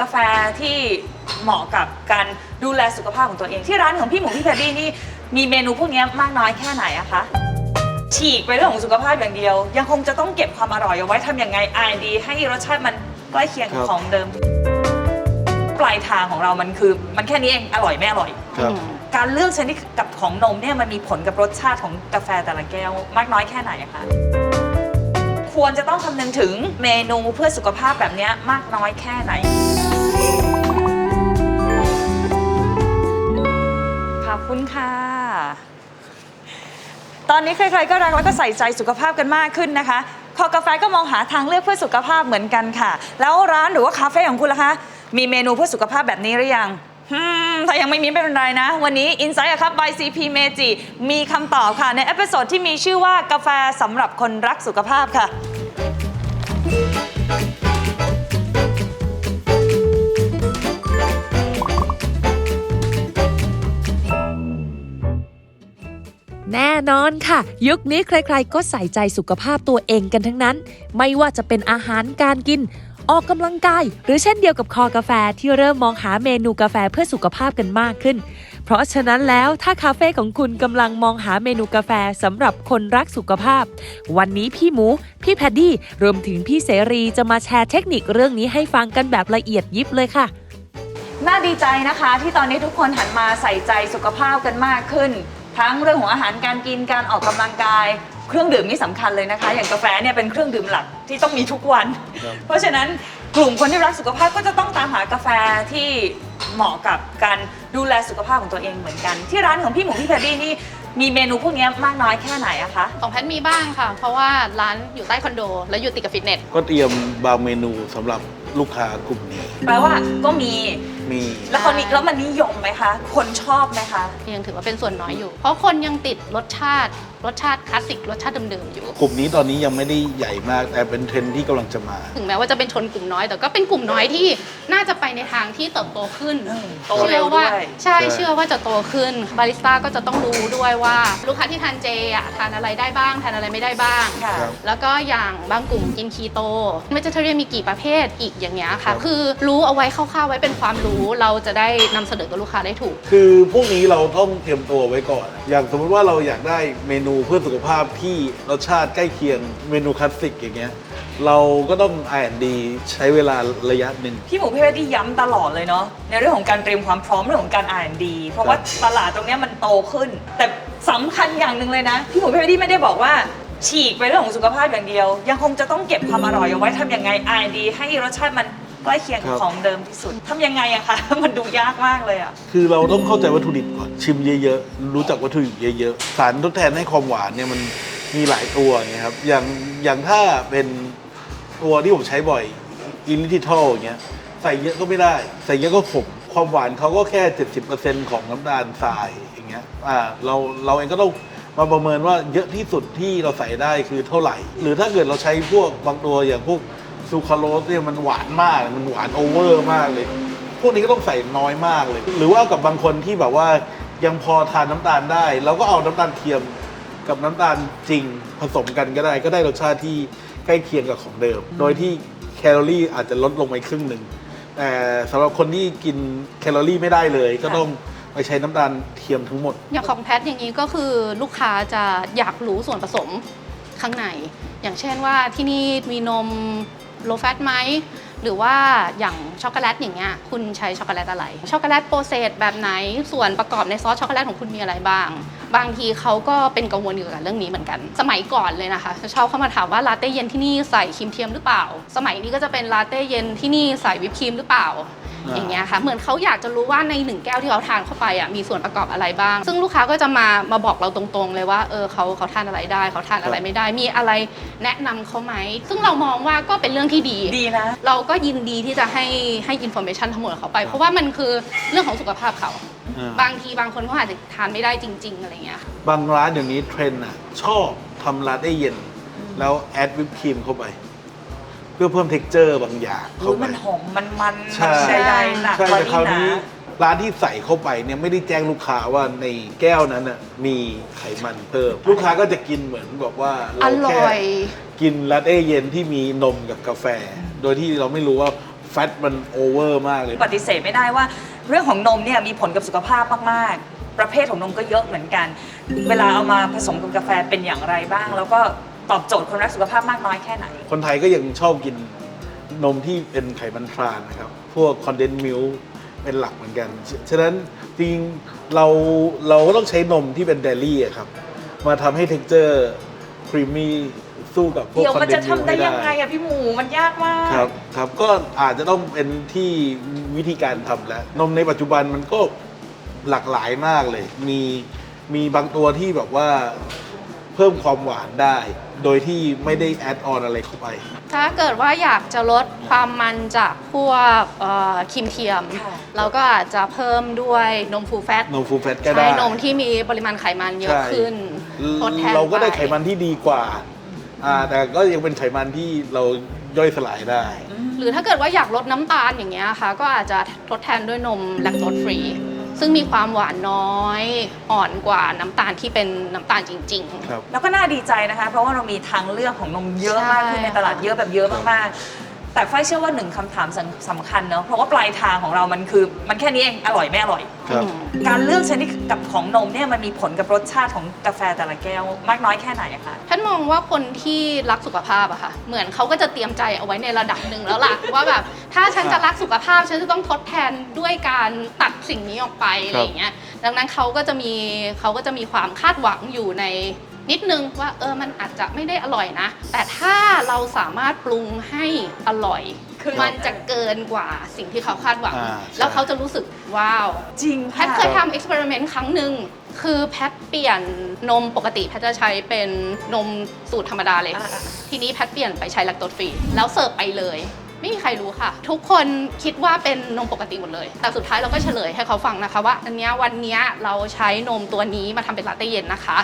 กาแฟที่เหมาะกับการดูแลสุขภาพของตัวเอง ที่ร้านของพี่หมูพี่แพดดี้นี่มีเมนูพวกนี้มากน้อยแค่ไหนอะคะฉีกไปเรื่องของสุขภาพอย่างเดียว ยังคงจะต้องเก็บความอร่อยเอาไว้ทำยังไง R&D ให้รสชาติมันใกล้เคียงกับครับ ของเดิม ปลายทางของเรามันคือ มันแค่นี้เองอร่อยไม่อร่อย ครับ การเลือกชนิดกับของนมเนี่ยมันมีผลกับรสชาติของกาแฟแต่ละแก้วมากน้อยแค่ไหนอะคะควรจะต้องคำนึงถึงเมนูเพื่อสุขภาพแบบเนี้ยมากน้อยแค่ไหน อนนี้ใครๆก็รักแล้วก็ใส่ใจสุขภาพกันมากขึ้นนะคะคอกาแฟก็มองหาทางเลือกเพื่อสุขภาพเหมือนกันค่ะ แล้วร้านหรือว่าคาเฟ่ของคุณล่ะคะ มีเมนูเพื่อสุขภาพแบบนี้หรือยังอืมถ้ายังไม่มีไม่เป็นไรนะ วันนี้ Insight ครับ by CP Meiji มีคำตอบค่ะ ในเอพิโซดที่มีชื่อว่ากาแฟสำหรับคนรักสุขภาพค่ะ แน่นอนค่ะ ยุคนี้ใครๆ ก็ใส่ใจสุขภาพตัวเองกันทั้งนั้น ไม่ว่าจะเป็นอาหารการกิน ออกกำลังกาย หรือเช่นเดียวกับคอกาแฟที่เริ่มมองหาเมนูกาแฟเพื่อสุขภาพกันมากขึ้น เพราะฉะนั้นแล้วถ้าคาเฟ่ของคุณกำลังมองหาเมนูกาแฟสำหรับคนรักสุขภาพ วันนี้พี่หมู พี่แพดดี้รวมถึงพี่เสรีจะมาแชร์เทคนิคเรื่องนี้ให้ฟังกันแบบละเอียดยิบเลยค่ะน่าดีใจนะคะ ที่ตอนนี้ทุกคนหันมาใส่ใจสุขภาพกันมากขึ้น ทั้งเรื่องของอาหารการกินการออกกำลังกาย เครื่องดื่มนี่สำคัญเลยนะคะ อย่างกาแฟเนี่ยเป็นเครื่องดื่มหลักที่ต้องมีทุกวัน ครับ เพราะฉะนั้นกลุ่มคนที่รักสุขภาพก็จะต้องตามหากาแฟที่เหมาะกับการดูแลสุขภาพของตัวเองเหมือนกัน ที่ร้านของพี่หมูพี่แพดดี้นี่มีเมนูพวกนี้มากน้อยแค่ไหนอะคะ ของแพทมีบ้างค่ะ เพราะว่าร้านอยู่ใต้คอนโด แล้วอยู่ติดกับฟิตเนส ก็เตรียมบางเมนูสำหรับลูกค้ากลุ่มนี้ แปลว่าก็มี มีแล้วคนนี้แล้วมันนิยมไหมคะ คนชอบไหมคะ ยังถือว่าเป็นส่วนน้อยอยู่ เพราะคนยังติดรสชาติ รสชาติคลาสสิก รสชาติเดิมๆอยู่ กลุ่มนี้ตอนนี้ยังไม่ได้ใหญ่มาก แต่เป็นเทรนด์ที่กำลังจะมา ถึงแม้ว่าจะเป็นชนกลุ่มน้อย แต่ก็เป็นกลุ่มน้อยที่น่าจะไปในทางที่เติบโตขึ้นอืมโตเร็เชื่วอว่าด้วย ใช่ใช่ เชื่อว่าจะโตขึ้น บาริสต้าก็จะต้องรู้ด้วยว่าลูกค้าที่ทานเจอะทานอะไรได้บ้าง ทานอะไรไม่ได้บ้าง ค่ะ ครับ แล้วก็อย่างบางกลุ่มกินคีโตเมจิเทเรียนมีกี่ประเภทอีกอย่างเงี้ยครัค่ะ บคือรู้เอาไว้คร่าวๆไว้เป็นความรู้เราจะได้นำเสนอกับลูกค้าได้ถูก คือพวกนี้เราต้องเตรียมตัวไว้ก่อน อย่างสมมติว่าเราอยากได้เมนูเพื่อสุขภาพที่รสชาติใกล้เคียงเมนูคลาสสิกอย่างเงี้ย เราก็ต้อง R&D ใช้เวลาระยะหนึ่ง พี่หมูพี่แพดดี้ย้ำตลอดเลยเนาะในเรื่องของการเตรียมความพร้อมเรื่องของการ R&D เพราะว่าตลาดตรงเนี้ยมันโตขึ้น แต่สำคัญอย่างหนึ่งเลยนะ พี่หมูพี่แพดดี้ไม่ได้บอกว่า ฉีกไปเรื่องของสุขภาพอย่างเดียว ยังคงจะต้องเก็บความอร่อยเอาไว้ทำยังไง R&D ให้รสชาติมัน ใกล้เคียงกับครับของเดิมที่สุดทำยังไงอะคะมันดูยากมากเลยอะคือเราต้องเข้าใจวัตถุดิบก่อนชิมเยอะๆ รู้จักวัตถุดิบเยอะๆ สารทดแทนให้ความหวานเนี่ยมันมีหลายตัวเนี่ยครับอย่างอย่างถ้าเป็นตัวที่ผมใช้บ่อยอิลิทิทอลอย่างเงี้ยใส่เยอะก็ไม่ได้ ใส่เยอะก็ขมความหวานเขาก็แค่ 70%ของน้ำตาลทรายอย่างเงี้ยอ่าเราเราเองก็ต้องมาประเมินว่าเยอะที่สุดที่เราใส่ได้คือเท่าไหร่ หรือถ้าเกิดเราใช้พวกบางตัวอย่างพวก ซูคราโรสเนี่ยมันหวานมาก มันหวานโอเวอร์มากเลย พวกนี้ก็ต้องใส่น้อยมากเลย หรือว่ากับบางคนที่แบบว่ายังพอทานน้ำตาลได้เราก็เอาน้ำตาลเทียมกับน้ำตาลจริงผสมกันก็ได้ ก็ได้รสชาติที่ใกล้เคียงกับของเดิม โดยที่แคลอรี่อาจจะลดลงไปครึ่งหนึ่งแต่สำหรับคนที่กินแคลอรี่ไม่ได้เลย ก็ต้องไปใช้น้ำตาลเทียมทั้งหมด อย่างของแพทอย่างนี้ก็คือลูกค้าจะอยากรู้ส่วนผสมข้างใน อย่างเช่นว่าที่นี่มีนม โลแฟตไหมหรือว่าอย่างช็อกโกแลตอย่างเงี้ยคุณใช้ช็อกโกแลตอะไรช็อกโกแลตโปรเซสแบบไหนส่วนประกอบในซอสช็อกโกแลตของคุณมีอะไรบ้าง บางทีเขาก็เป็นกังวลเกี่ยวกับเรื่องนี้เหมือนกัน สมัยก่อนเลยนะคะชอบเข้ามาถามว่าลาเต้เย็นที่นี่ใส่ครีมเทียมหรือเปล่า สมัยนี้ก็จะเป็นลาเต้เย็นที่นี่ใส่วิปครีมหรือเปล่า อย่างเงี้ยค่ะเหมือนเขาอยากจะรู้ว่าในหนึ่งแก้วที่เขาทานเข้าไปอะมีส่วนประกอบอะไรบ้าง ซึ่งลูกค้าก็จะมามาบอกเราตรงๆเลยว่าเออเขาเขาทานอะไรได้เขาทานอะไรไม่ได้ มีอะไรแนะนำเขาไหมซึ่งเรามองว่าก็เป็นเรื่องที่ดี ดีนะ เราก็ยินดีที่จะให้ให้อินโฟเมชันทั้งหมดเขาไป เพราะว่ามันคือเรื่องของสุขภาพเขา อ่าบางทีบางคนเขาอาจจะทานไม่ได้จริง ๆ อะไรเงี้ยบางร้านเดี๋ยวนี้เทรนด์อะชอบทำลาเต้เย็น แล้วแอดวิปครีมเข้าไป เพื่อเพิ่มเท็กเจอร์บางอย่างเข้ารู้ไป มันหอมมันมันใช่มันใดๆหนักใช่กว่าแต่คราวนี้นี้นะ ร้านที่ใส่เข้าไปเนี่ยไม่ได้แจ้งลูกค้าว่าในแก้วนั้นน่ะมีไขมันเพิ่ม ลูกค้าก็จะกินเหมือนแบบว่าอเราร่แค่อย กินลาเต้เย็นที่มีนมกับกาแฟ โดยที่เราไม่รู้ว่าแฟตมันโอเวอร์มากเลย ปฏิเสธไม่ได้ว่า เรื่องของนมเนี่ยมีผลกับสุขภาพมากๆ ประเภทของนมก็เยอะเหมือนกัน เวลาเอามาผสมกับกาแฟเป็นอย่างไรบ้าง แล้วก็ ตอบโจทย์คนรักสุขภาพมากน้อยแค่ไหน คนไทยก็ยังชอบกินนมที่เป็นไขมันทรานนะครับ พวกคอนเดน s ์มิลเป็นหลักเหมือนกัน ฉะฉะนั้นจริงๆเราเราก็ต้องใช้นมที่เป็นเดลี่อะครับ มาทำให้เท็กเจอร์ครีมมี่สู้กับพวกเดี๋ยวคอนมันเดจะน s ์มิลทำได้ไม่ยังไงได้ อะพี่หมูมันยากมาก ครับครับก็อาจจะต้องเป็นที่วิธีการทำแล้ว นมในปัจจุบันมันก็หลากหลายมากเลย มีมีบางตัวที่แบบว่า เพิ่มความหวานได้ โดยที่ไม่ได้แอดออนอะไรเข้าไป ถ้าเกิดว่าอยากจะลดความมันจากพวกเอ่อครีมเทียม ค่ะ เราก็อาจจะเพิ่มด้วยนมฟูลแฟตนมฟูลแฟตก็ได้ ใช่นมที่มีปริมาณไขมันเยอะใช่ ขึ้นทดแทนเราก็ได้ปไขมันที่ดีกว่าอ่า แต่ก็ยังเป็นไขมันที่เราย่อยสลายได้ หรือถ้าเกิดว่าอยากลดน้ำตาลอย่างเงี้ยค่ะ ก็อาจจะทดแทนด้วยนมแลคโตสฟรี ซึ่งมีความหวานน้อย อ่อนกว่าน้ำตาลที่เป็นน้ำตาลจริงๆครับ แล้วก็น่าดีใจนะคะ เพราะว่าเรามีทางเลือกของนมเยอะมากใช่ขึ้นในตลาดเยอะแบบเยอะมากๆ แต่ฝ้ายเชื่อว่าหนึ่งคำถามสำสำคัญเนอะเพราะว่าปลายทางของเรามันคือมันแค่นี้เองอร่อยไม่อร่อย ครับอืมการเลือกชนิดกับของนมเนี่ยมันมีผลกับรสชาติของกาแฟแต่ละแก้ว มากน้อยแค่ไหนอะคะ ท่านมองว่าคนที่รักสุขภาพอะค่ะ เหมือนเขาก็จะเตรียมใจเอาไว้ในระดับหนึ่งแล้วล่ะ ว่าแบบถ้าฉันจะรักสุขภาพฉันจะต้องทดแทนด้วยการตัดสิ่งนี้ออกไปอะไรอย่างเงี้ยดังนั้นเขาก็จะมีเขาก็จะมีความคาดหวังอยู่ใน นิดนึงว่าเออมันอาจจะไม่ได้อร่อยนะ แต่ถ้าเราสามารถปรุงให้อร่อยคือมันจะเกินกว่าสิ่งที่เขาคาดหวัง อ่าใช่ แล้วเขาจะรู้สึกว้าว จริงแพค่ะทเคยทำเอ็กซ์เพร์เมนต์ครั้งหนึ่งคือแพทเปลี่ยนนมปกติแพทจะใช้เป็นนมสูตรธรรมดาเลย อ่า ทีนี้แพทเปลี่ยนไปใช้แลคโตสฟรีแล้วเสิร์ฟไปเลย ไม่มีใครรู้ค่ะ ทุกคนคิดว่าเป็นนมปกติหมดเลย แต่สุดท้ายเราก็เฉลยให้เขาฟังนะคะว่า อันเนี้ยวันเนี้ยเราใช้นมตัวนี้มาทำเป็นลาเต้เย็นนะคะ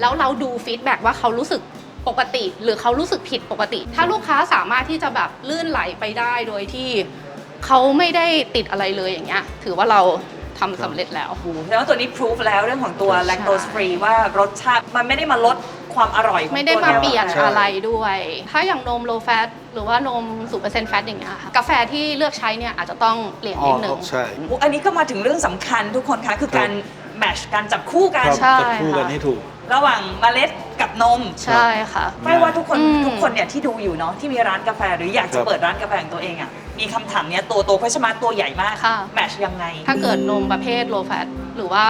แล้วเราดูฟีดแบ็กว่าเขารู้สึกปกติ หรือเขารู้สึกผิดปกติ ถ้าลูกค้าสามารถที่จะแบบลื่นไหลไปได้โดยที่เขาไม่ได้ติดอะไรเลยอย่างเงี้ย ถือว่าเราทำสำเร็จแล้วแล้วาตัวนี้พิสูจแล้วเรื่องของตัวใช่ แลคโตสฟรีว่ารสชาติมันไม่ได้มาลดความอร่อยของไม่ได้ตัวมาเดียวเปลี่ยนใช่ อะไรด้วย ถ้าอย่างนม low fat หรือว่านม 0% fat อย่างเงี้ยค่ะ กาแฟที่เลือกใช้เนี่ยอาจจะต้องเปลี่ยนอ๋อนิดนึง ใช่อันนี้ก็มาถึงเรื่องสำคัญทุกคนคะคือการแมทช์การจับคู่กันครับใช่ จับคู่กันค่ะ ให้ถูก ระหว่างเมล็ดกับนมใช่ค่ะ ไม่ว่าทุกคนอืม ทุกคนเนี่ยที่ดูอยู่เนาะที่มีร้านกาแฟหรืออยากคจะรับเปิดร้านกาแฟของตัวเองอะมีคำถามเนี้ยตัวโตเพราะชมาตัวใหญ่มากค่ะ แมทช์ยังไง ถ้าเกิดนมประเภท low fat หรือว่า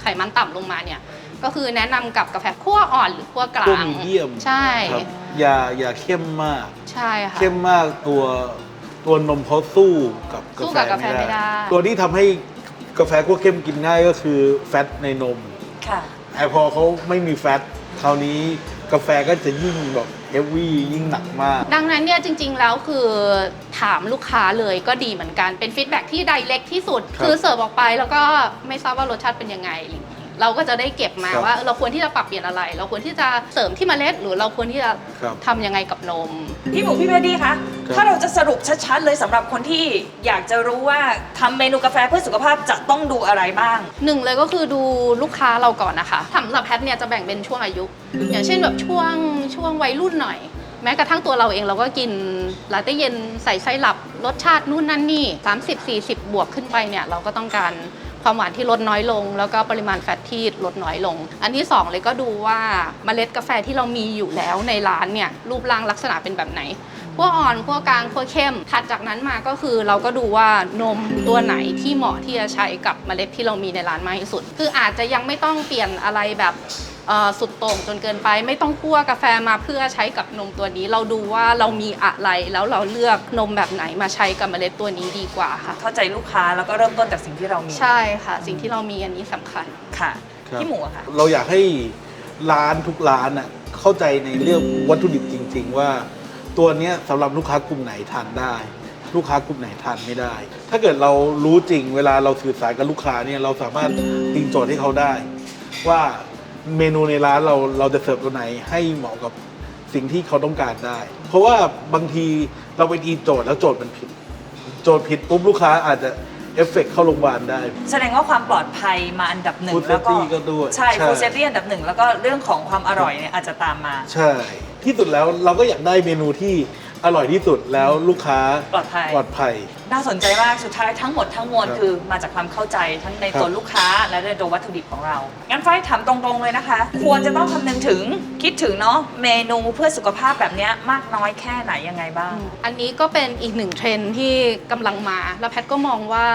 ไขมันต่ำลงมาเนี่ย ก็คือแนะนำกับกาแฟคั่วอ่อนหรือคั่วกลาตัวง มีเดียมใช่ ครับอย่าอย่าเข้มมาก ใช่ค่ะ เข้มมากตัวตัวนมเขาสู้กับสู้กากับแฟกาแฟไม่ไม่ได้ได้ ตัวที่ทำให้กาแฟคั่วเข้มกินง่ายก็คือแฟตในนม ค่ะ แต่พอเขาไม่มีแฟตคราวนี้กาแฟก็จะยิ่งแบบเฮฟวี่ยิ่งหนักมาก ดังนั้นเนี่ยจริงๆแล้วคือถามลูกค้าเลยก็ดีเหมือนกันเป็นฟีดแบ็กที่ไดเ c กที่สุด ครับ คือเสิร์ฟออกไปแล้วก็ไม่ทราบว่ารสชาติเป็นยังไงอะไรอย่างงี้ เราก็จะได้เก็บมาครับว่า เราควรที่จะปรับเปลี่ยนอะไร เราควรที่จะเสริมที่เมล็ด หรือเราควรที่จะครับ ทำยังไงกับนม พี่หมูพี่เพดดี้คะ ครับ ถ้าเราจะสรุปชัดๆ เลยสำหรับคนที่อยากจะรู้ว่าทำเมนูกาแฟเพื่อสุขภาพจะต้องดูอะไรบ้าง หนึ่งเลยก็คือดูลูกค้าเราก่อนนะคะสำหรับแพทเนี่ยจะแบ่งเป็นช่วงอายุ อย่างเช่นแบบช่วงช่วงวัยรุ่นหน่อย แม้กระทั่งตัวเราเองเราก็กินลาเต้เย็นใส่ไส้หลับรสชาตินู่นนั่นนี่ 30-40 บวกขึ้นไปเนี่ยเราก็ต้องการ ความหวานที่ลดน้อยลง แล้วก็ปริมาณแฟตที่ลดน้อยลง อันที่สองเลยก็ดูว่าเมล็ดกาแฟที่เรามีอยู่แล้วในร้านเนี่ยรูปร่างลักษณะเป็นแบบไหน ขั้วอ่อนขั้วกลางขั้วเข้ม ถัดจากนั้นมาก็คือเราก็ดูว่านมตัวไหนที่เหมาะที่จะใช้กับเมล็ดที่เรามีในร้านมากที่สุด คืออาจจะยังไม่ต้องเปลี่ยนอะไรแบบเอ่อสุดโต่งจนเกินไป ไม่ต้องคั่วกาแฟมาเพื่อใช้กับนมตัวนี้ เราดูว่าเรามีอะไรแล้วเราเลือกนมแบบไหนมาใช้กับเมล็ดตัวนี้ดีกว่าค่ะ เข้าใจลูกค้าแล้วก็เริ่มต้นจากสิ่งที่เรามีใช่ค่ะ สิ่งที่เรามีอันนี้สำคัญค่ะครับพี่หมูอะค่ะ เราอยากให้ร้านทุกร้านน่ะเข้าใจในเรื่องวัตถุดิบจริง ๆ ว่า ตัวเนี้ยสำหรับลูกค้ากลุ่มไหนทานได้ ลูกค้ากลุ่มไหนทานไม่ได้ ถ้าเกิดเรารู้จริงเวลาเราสื่อสารกับลูกค้าเนี่ยเราสามารถตีโจทย์ให้เขาได้ ว่าเมนูในร้านเราเราจะเสิร์ฟตัวไหนให้เหมาะกับสิ่งที่เขาต้องการได้ เพราะว่าบางทีเราไปตีโจทย์แล้วโจทย์มันผิด โจทย์ผิดปุ๊บลูกค้าอาจจะเอฟเฟกต์เข้าโรงพยาบาลได้ แสดงว่าความปลอดภัยมาอันดับหนึ่ง Food แล้วก็ safety ก็ด้วยใช่ใช่ ฟูเซฟตี้อันดับหนึ่งแล้วก็เรื่องของความอร่อยเนี่ยอาจจะตามมา ใช่ ที่สุดแล้วเราก็อยากได้เมนูที่อร่อยที่สุดแล้วลูกค้าปลอดภัย ปลอดภัย น่าสนใจมากสุดท้ายทั้งหมดทั้งมวลครับคือมาจากความเข้าใจทั้งในตัวครับลูกค้าและในตัววัตถุดิบของเรา งั้นไฟถามตรงๆเลยนะคะ ควรจะต้องคำนึงถึงคิดถึงเนาะเมนูเพื่อสุขภาพแบบเนี้ยมากน้อยแค่ไหนยังไงบ้าง อันนี้ก็เป็นอีกหนึ่งเทรนด์ที่กำลังมา แล้วแพทก็มองว่า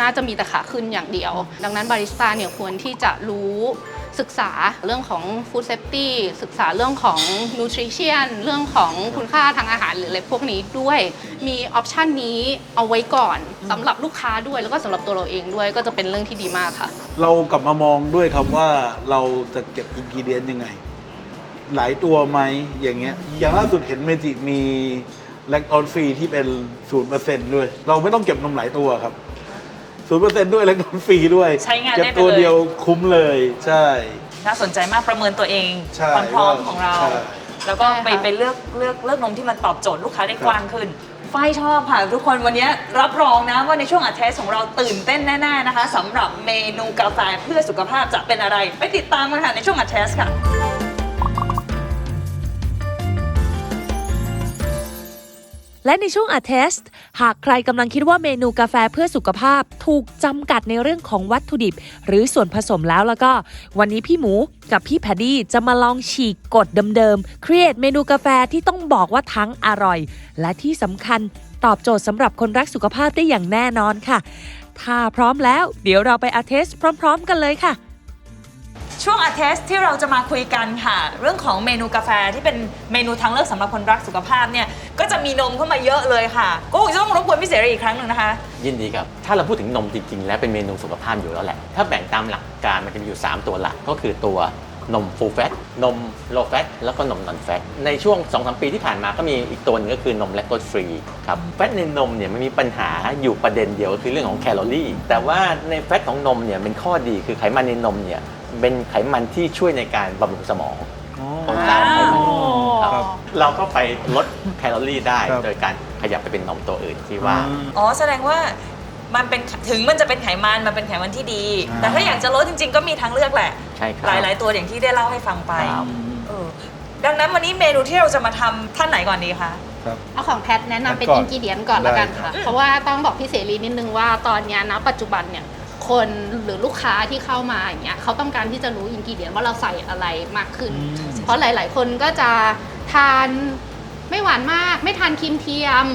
น่าจะมีแต่ขาขึ้นอย่างเดียว ดังนั้นบาริสต้าเนี่ยควรที่จะรู้ ศึกษาเรื่องของ Food Safety ศึกษาเรื่องของ Nutrition เรื่องของคุณค่าทางอาหารหรืออะไรพวกนี้ด้วย มีออปชันนี้เอาไว้ก่อนสำหรับลูกค้าด้วยแล้วก็สำหรับตัวเราเองด้วยก็จะเป็นเรื่องที่ดีมากค่ะ เรากลับมามองด้วยครับว่าเราจะเก็บอินกิเดียนยังไง หลายตัวไหมอย่างเงี้ย อย่างล่าสุดเห็นเมจิมีแลคโตนฟรีที่เป็นศูนย์เปอร์เซ็นต์ด้วย เราไม่ต้องเก็บนมหลายตัวครับ ศูนย์เปอร์เซ็นต์ด้วยแลคโตนฟรีด้วยใช้งานเก็บได้ไปตัวเลยเดียวคุ้มเลยใช่ น่าสนใจมากประเมินตัวเองใช่ความพร้อมของเรา ใช่แล้วก็ไปใช่ค่ะ ไปเลือกเลือกเลือกนมที่มันตอบโจทย์ลูกค้าได้กว้างขึ้นไฟชอบค่ะทุกคนวันนี้รับรองนะว่าในช่วงอัดเทสของเราตื่นเต้นแน่ๆนะคะสำหรับเมนูกาแฟเพื่อสุขภาพจะเป็นอะไร ไปติดตามกันค่ะในช่วงอัดเทสค่ะ และในช่วงอัดเทสหากใครกำลังคิดว่าเมนูกาแฟเพื่อสุขภาพ ถูกจำกัดในเรื่องของวัตถุดิบ หรือส่วนผสมแล้วแล้วก็ วันนี้พี่หมูกับพี่แพดดี้จะมาลองฉีกกฎเดิมๆครีเอทเมนูกาแฟที่ต้องบอกว่าทั้งอร่อย และที่สำคัญตอบโจทย์สำหรับคนรักสุขภาพได้อย่างแน่นอนค่ะ ถ้าพร้อมแล้ว เดี๋ยวเราไปอัดเทสพร้อม ๆ กันเลยค่ะ ช่วงอัดเทสที่เราจะมาคุยกันค่ะ เรื่องของเมนูกาแฟที่เป็นเมนูทางเลือกสำหรับคนรักสุขภาพเนี่ยก็จะมีนมเข้ามาเยอะเลยค่ะก็คงจะต้องรบกวนพี่เสรีอีกครั้งหนึ่งนะคะ ยินดีครับ ถ้าเราพูดถึงนมจริงๆ แล้วเป็นเมนูสุขภาพอยู่แล้วแหละ ถ้าแบ่งตามหลักการมันจะมีอยู่ 3 ตัวหลักก็คือตัวนม full fat นม low fat แล้วก็นม non fat ในช่วง2-3ปีที่ผ่านมาก็มีอีกตัวหนึงก็คือนม lactose free ครับแฟตในนมเนี่ยมันมีปัญหาอยู่ประเด็นเดียวก็คือเรื่องของแคลอรี่ แต่ว่าในแฟตของนมเนี่ยเป็นข้อดีคือไขมันในนมเนี่ย เป็นไขมันที่ช่วยในการบำรุงสมองอ๋อสร้างไขมันครับครับเราก็ไปลดแคลอรี่ได้ ครับ โดยการขยับไปเป็นนมตัวอื่นที่ว่าอ๋อแสดงว่ามันเป็นถึงมันจะเป็นไขมันมันเป็นไขมันที่ดี อ่า แต่ถ้าอยากจะลดจริง ๆ ก็มีทางเลือกแหละ ใช่ครับ หลาย ๆ ตัวอย่างที่ได้เล่าให้ฟังไปครับ เออดังนั้นวันนี้เมนูที่เราจะมาทำท่านไหนก่อนดีคะครับ เอาของแพทแนะนำเป็นก่อนอินกิเดียนก่อนละกันได้ครัค่ะบเพราะว่าต้องบอกพี่เสรีนิดนึงว่าตอนเนี้ยนะปัจจุบันเนี่ย คนหรือลูกค้าที่เข้ามาอย่างเงี้ยเขาต้องการที่จะรู้อินกิเดียนว่าเราใส่อะไรมากขึ้นเพราะหลาย ๆ คนก็จะทานไม่หวานมาก ไม่ทานครีมเทียม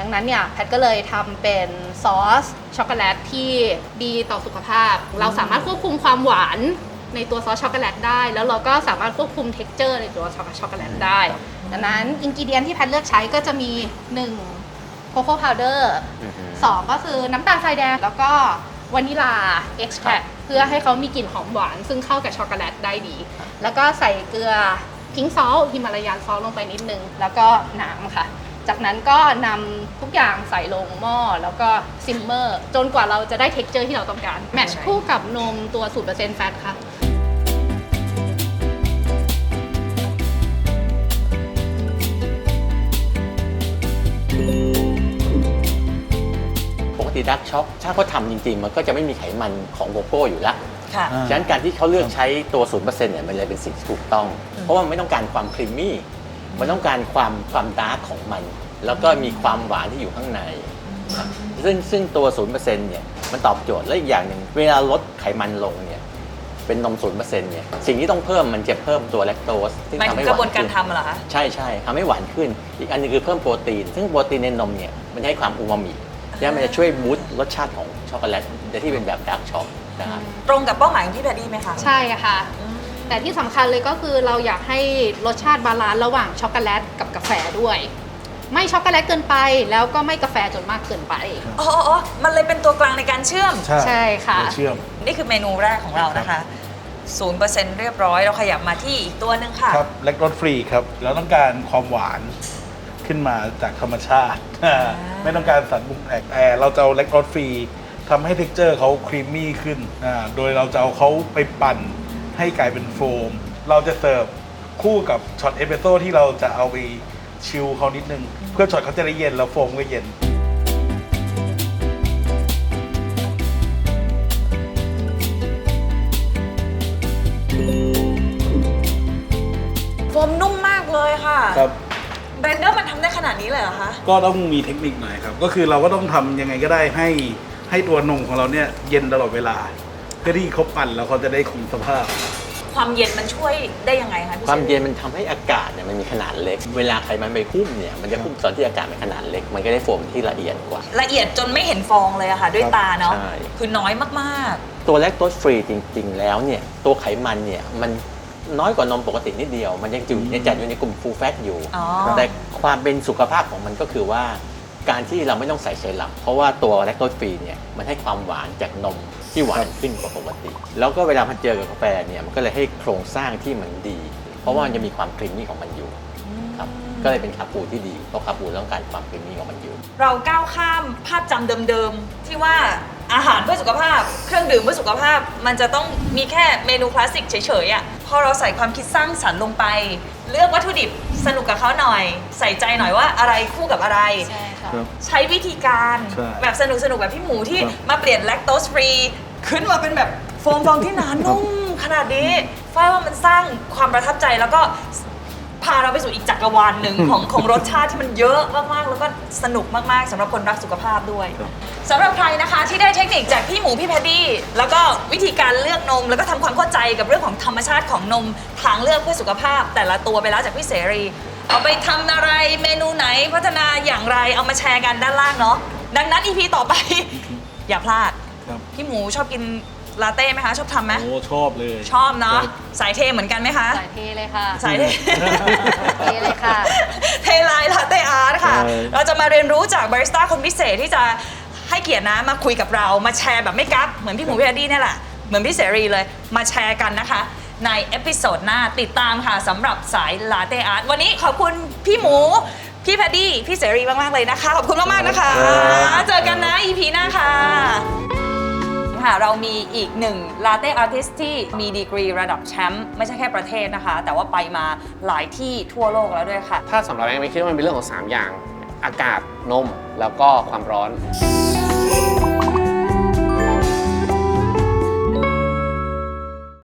ดังนั้นเนี่ยแพทก็เลยทำเป็นซอสช็อกโกแลตที่ดีต่อสุขภาพ เราสามารถควบคุมความหวานในตัวซอสช็อกโกแลตได้ แล้วเราก็สามารถควบคุมเท็กเจอร์ในตัวช็อกโกแลตได้ดังนั้นอินกิเดียนที่แพทเลือกใช้ก็จะมี1โคโค่พาวเดอร์ อือฮึ สองก็คือน้ำตาลทรายแดงแล้วก็ วานิลาเอ็กซ์แทรเพื่อให้เขามีกลิ่นหอมหวาน ซึ่งเข้ากับช็อกโกแลตได้ดี แล้วก็ใส่เกลือพิงซอลฮิมาลายันซอลลงไปนิดนึง แล้วก็น้ำค่ะ จากนั้นก็นำทุกอย่างใส่ลงหม้อแล้วก็ซิมเมอร์จนกว่าเราจะได้เท็กเจอร์ที่เราต้องการแมทช์คู่กับนมตัว0%แฟตค่ะปก ติดักช็อกถ้าเขาทำจริง ๆ มันก็จะไม่มีไขมันของโกโก้อยู่แล้วค่ะอ่าฉะนั้นการที่เขาเลือกใช้ตัว 0%เนี่ยมันเลยเป็นสิ่งที่ถูกต้อง เพราะว่ามันไม่ต้องการความครีมมี่ มันต้องการความความดาร์กของมัน แล้วก็มีความหวานที่อยู่ข้างในครับซึ่งซึ่งตัว 0%เนี่ยมันตอบโจทย์และอีกอย่างหนึ่งเวลาลดไขมันลงเนี่ยเป็นนม 0%เนี่ยสิ่งที่ต้องเพิ่มมันจะเพิ่มตัวแลคโตสซึ่งหมายทำถึให้งหกวาระบวนนการขึ้นทำเหรอคะ ใช่ใช่ทำให้หวานขึ้น อีกอันหนึงคือเพิ่มโปรตีน ซึ่งโปรตีนในนมเนี่ยมันให้ความอูมามิ และมันจะช่วยบูสต์รสชาติของช็อกโกแลตที่เป็นแบบดาร์กช็อกนะครับ ตรงกับเป้าหมายของพี่แพดดี้ไหมคะใช่ค่ะแต่ที่สำคัญเลยก็คือเราอยากให้รสชาติบาลานซ์ระหว่างช็อกโกแลตกับกาแฟด้วย ไม่ช็อกโกแลตเกินไป แล้วก็ไม่กาแฟจนมากเกินไป อ๋ออ๋ออ๋อมันเลยเป็นตัวกลางในการเชื่อม ใช่ใช่ค่ะ เชื่อม นี่คือเมนูแรกของเรานะคะศูนย์เปอร์เซ็นต์เรียบร้อย เราขยับมาที่อีกตัวหนึ่งค่ะ ครับ แลคโตสฟรีครับ เราต้องการความหวาน ขึ้นมาจากธรรมชาติ ไม่ต้องการสารปรุงแต่งแต่เราจะเอาแลคโตสฟรีทำให้เท็กเจอร์เขาครีมมี่ขึ้นอ่าโดยเราจะเอาเขาไปปั่นให้กลายเป็นโฟม เราจะเสิร์ฟคู่กับช็อตเอสเปรสโซ่ที่เราจะเอาไปชิลเขานิดนึง เพื่อช็อตเขาจะได้เย็นแล้วโฟมก็เย็นโฟมนุ่มมากเลยค่ะ ครับเบ รนเดอร์มันทำได้ขนาดนี้เลยเหรอคะ ก็ต้องมีเทคนิคหน่อยครับ ก็คือเราก็ต้องทำยังไงก็ได้ให้ให้ตัวนมของเราเนี่ยเย็นตลอดเวลา เพื่อที่เขาปั่นแล้วเขาจะได้คงสภาพ ความเย็นมันช่วยได้ยังไงคะพี่ความเชอรี่เย็นมันทำให้อากาศเนี่ยมันมีขนาดเล็ก เวลาใครมันไปหุ้มเนี่ยมันจะหุ้มตอนที่อากาศมันขนาดเล็ก มันก็ได้โฟมที่ละเอียดกว่า ละเอียดจนไม่เห็นฟองเลยอะค่ะ ด้วยครับ ตาเนาะใช่ คือน้อยมากตัวแลคโตสฟรีจริง ๆ แล้วเนี่ยตัวไขมันเนี่ยมัน น้อยกว่านมปกตินิดเดียว มันยังอยู่ในจัดอยู่ในกลุ่มฟูลแฟตอยู่ๆอ๋อ แต่ความเป็นสุขภาพของมันก็คือว่า การที่เราไม่ต้องใส่ไซรัปเพราะว่าตัวแลคโตสฟรีเนี่ยมันให้ความหวานจากนมที่หวานขึ้นกว่าปกติ แล้วก็เวลามันเจอกับกาแฟเนี่ยมันก็เลยให้โครงสร้างที่มันดี เพราะว่ามันจะมีความครีมมี่ของมันอยู่ครับก็เลยเป็นคาปูที่ดีเพราะคาปูต้องการความครีมมี่ของมันอยู่ เราก้าวข้ามภาพจำเดิมๆ ที่ว่าอาหารเพื่อสุขภาพ เครื่องดื่มเพื่อสุขภาพ มันจะต้องมีแค่เมนูคลาสสิกเฉยๆอะ พอเราใส่ความคิดสร้างสรรค์ลงไป เลือกวัตถุดิบสนุกกับเขาหน่อย ใส่ใจหน่อยว่าอะไรคู่กับอะไร ใช่ค่ะ ครับ ใช้วิธีการใช่แบบสนุกสนุกๆแบบพี่หมูที่ครับ มาเปลี่ยนแลคโตสฟรี ขึ้นมาเป็นแบบโฟมฟองที่หนานุ่มขนาดนี้ฝ้ายว่ามันสร้างความประทับใจแล้วก็ พาเราไปสู่อีกจักรวาลหนึ่งของของรสชาติที่มันเยอะมากๆ แล้วก็สนุกมากๆสำหรับคนรักสุขภาพด้วยครับสำหรับใครนะคะที่ได้เทคนิคจากพี่หมูพี่แพดดี้แล้วก็วิธีการเลือกนม แล้วก็ทำความเข้าใจกับเรื่องของธรรมชาติของนมทางเลือกเพื่อสุขภาพ แต่ละตัวไปแล้วจากพี่เสรี เอาไปทำอะไรเมนูไหนพัฒนาอย่างไรเอามาแชร์กันด้านล่างเนาะดังนั้นอีพีต่อไป อย่าพลาด ครับ พี่หมูชอบกิน ลาเต้ไหมคะ ชอบทำไหมโอ้ชอบเลยชอบเนาะครับสายเทเหมือนกันไหมคะ สายเทเลยค่ะ สายเทเทเลยค่ะ เทไลน์ลาเต้อาร์ตค่ะใช่เราจะมาเรียนรู้จากบาริสต้าคนพิเศษที่จะให้เกียรตินะมาคุยกับเรามาแชร์แบบไม่กักเหมือนพี่หมูพี่แอดดี้เนี่ยแหละ เหมือนพี่เสรีเลยมาแชร์กันนะคะ ในเอพิโซดหน้าติดตามค่ะสำหรับสายลาเต้อาร์ตวันนี้ขอบคุณพี่หมู พี่แพดดี้พี่เสรีมากๆเลยนะคะ ขอบคุณมากๆนะคะครับเจอกันนะ EP หน้าค่ะ ค่ะ เรามีอีกหนึ่งลาเต้อาร์ติสที่มีดีกรีระดับแชมป์ไม่ใช่แค่ประเทศนะคะ แต่ว่าไปมาหลายที่ทั่วโลกแล้วด้วยค่ะ ถ้าสำหรับแองไม่คิดว่ามันเป็นเรื่องของ 3 อย่าง อากาศนมแล้วก็ความร้อน